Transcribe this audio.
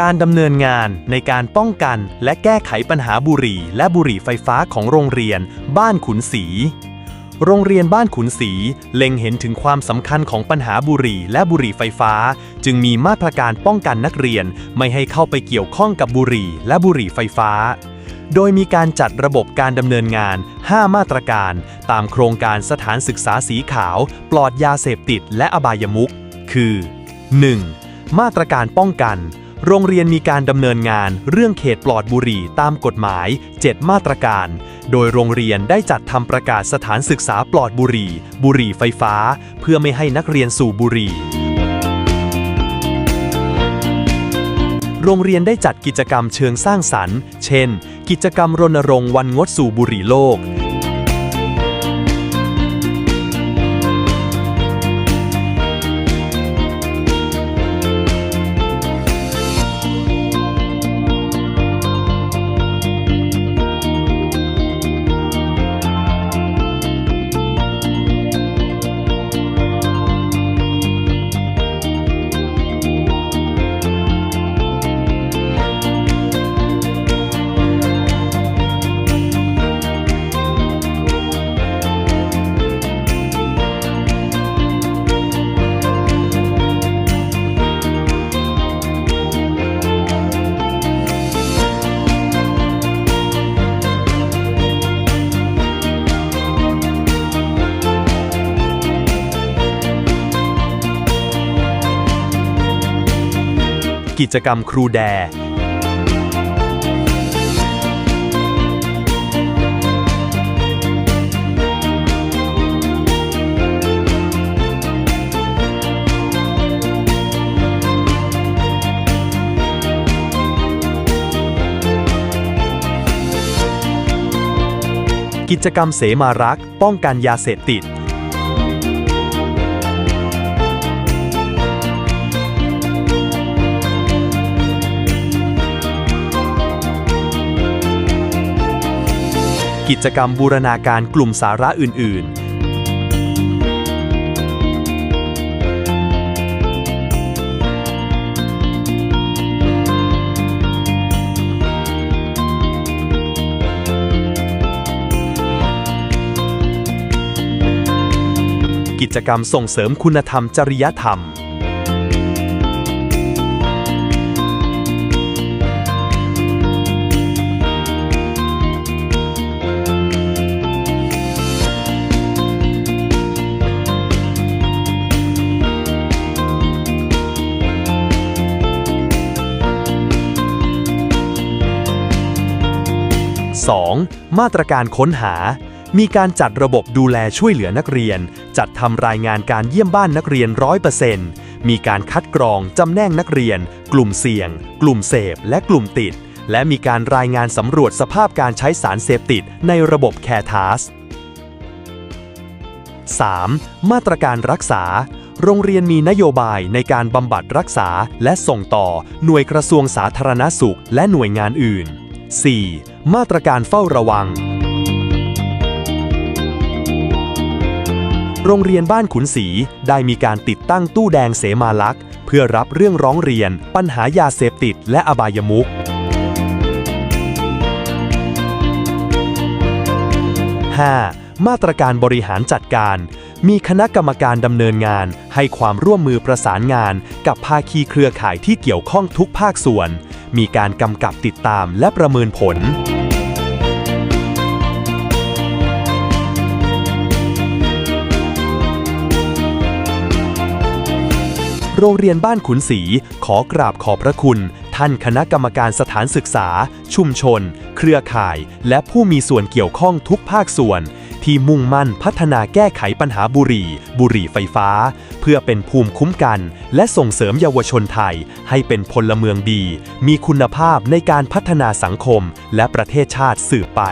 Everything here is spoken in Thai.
การดำเนินงานในการป้องกันและแก้ไขปัญหาบุหรี่ และบุหรี่ไฟฟ้าของโรงเรียน บ้านขุนศรีโรงเรียนบ้านขุนศรีเล็งเห็นถึงความสำคัญของปัญหาบุหรี่และบุหรี่ไฟฟ้า จึงมีมาตรการป้องกันนักเรียนไม่ให้เข้าไปเกี่ยวข้องกับบุหรี่และบุหรี่ไฟฟ้า โดยมีการจัดระบบการดำเนินงาน 5 มาตรการ ตามโครงการสถานศึกษาสีขาว ปลอดยาเสพติดและอบายมุขคือ 1. มาตรการป้องกัน โรงเรียนมีการดำเนินงานเรื่องเขตปลอดบุหรี่ตามกฎหมาย 7 มาตรการ โดยโรงเรียนได้จัดทำประกาศสถานศึกษาปลอดบุหรี่ บุหรี่ไฟฟ้า เพื่อไม่ให้นักเรียนสูบบุหรี่ โรงเรียนได้จัดกิจกรรมเชิงสร้างสรรค์ เช่น กิจกรรมรณรงค์วันงดสูบบุหรี่โลก กิจกรรมครูแด กิจกรรมเสมารักป้องกันยาเสพติด กิจกรรมบูรณาการกลุ่มสาระอื่น ๆกิจกรรมส่งเสริมคุณธรรมจริยธรรม 2. มาตรการค้นหา มีการจัดระบบดูแลช่วยเหลือนักเรียน จัดทำรายงานการเยี่ยมบ้านนักเรียน 100%มีการคัดกรองจำแนกนักเรียน กลุ่มเสี่ยง กลุ่มเสพ และกลุ่มติด และมีการรายงานสำรวจสภาพการใช้สารเสพติดในระบบแคทาส 3. มาตรการรักษา โรงเรียนมีนโยบายในการบำบัดรักษา และส่งต่อหน่วยกระทรวงสาธารณสุข และหน่วยงานอื่น 4. มาตรการเฝ้าระวัง โรงเรียนบ้านขุนศรีได้มีการติดตั้งตู้แดงเสมาลักษ์เพื่อรับเรื่องร้องเรียน ปัญหายาเสพติดและอบายมุข 5. มาตรการบริหารจัดการ มีคณะกรรมการดำเนินงาน ให้ความร่วมมือประสานงาน กับภาคีเครือข่ายที่เกี่ยวข้องทุกภาคส่วน มีการกำกับติดตามและประเมินผล โรงเรียนบ้านขุนศรีขอกราบขอบพระคุณท่านคณะกรรมการสถานศึกษา ชุมชน เครือข่าย และผู้มีส่วนเกี่ยวข้องทุกภาคส่วน ที่มุ่งมั่นพัฒนาแก้ไขปัญหาบุหรี่ บุหรี่ไฟฟ้า เพื่อเป็นภูมิคุ้มกัน และส่งเสริมเยาวชนไทย ให้เป็นพลเมืองดี มีคุณภาพในการพัฒนาสังคม และประเทศชาติสืบไป